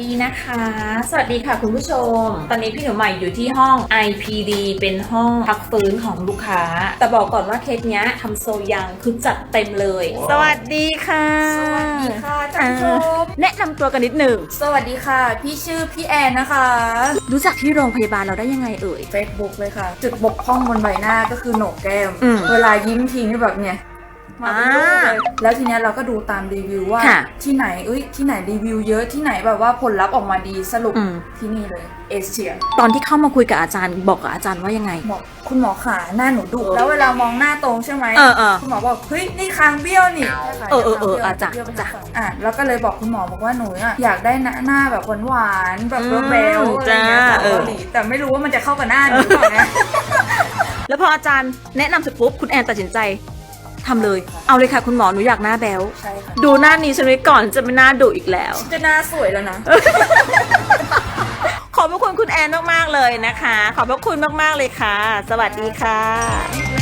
ดีนะคะ สวัสดีค่ะคุณผู้ชม ตอนนี้พี่หนูใหม่อยู่ที่ห้อง IPD เป็นห้องพักฟื้นของลูกค้า แต่บอกก่อนว่าเคสเนี้ยทำโซยังคือจัดเต็มเลย สวัสดีค่ะสวัสดีค่ะท่านผู้ชม แนะนำตัวกันนิดหนึ่ง สวัสดีค่ะ พี่ชื่อพี่แอนนะคะ รู้จักที่โรงพยาบาลเราได้ยังไงเอ่ย Facebook เลยค่ะ จุดบกพร่องบนใบหน้าก็คือโหนกแก้ม อืม เวลายิ้มทิ้งแบบเนี้ย มาเป็นรูปเลยแล้วทีเนี้ยเราก็ดูตามรีวิวว่า ค่ะที่ไหนเอ้ยที่ไหนรีวิวเยอะที่ไหนแบบว่าผลลัพธ์ออกมาดีสรุปอืม ที่นี่เลย เอเชีย ตอนที่เข้ามาคุยกับอาจารย์บอกกับอาจารย์ว่ายังไง บอกคุณหมอขาหน้าหนูดุแล้วเวลามองหน้าตรงใช่ไหมเออเออคุณหมอบอกเฮ้ยนี่คางเบี้ยวนี่เออเออเออคางบี้ยวอะจ้ะเบี้ยวเป็นจ้ะฝั่งอะแล้วก็เลยบอกคุณหมอบอกว่าหนูอะอยากได้หน้าหน้าแบบหวานๆแบบแบวๆอะไรเงี้ยจ้าจากเออ เกาหลีแต่ไม่รู้ว่ามันจะเข้ากับหน้าหนูหรือเปล่านะ แล้วพออาจารย์แนะนำเสร็จปุ๊บคุณแอนตัดสินใจ ทำเลย เอาเลยค่ะคุณหมอหนูอยากหน้าแบ๊วใช่ค่ะดูหน้านี้ฉันไว้ก่อนจะไม่น่าดุอีกแล้ว จะหน้าสวยแล้วนะ ขอบพระคุณคุณแอนมากๆเลยนะคะ ขอบพระคุณมากๆเลยค่ะ สวัสดีค่ะ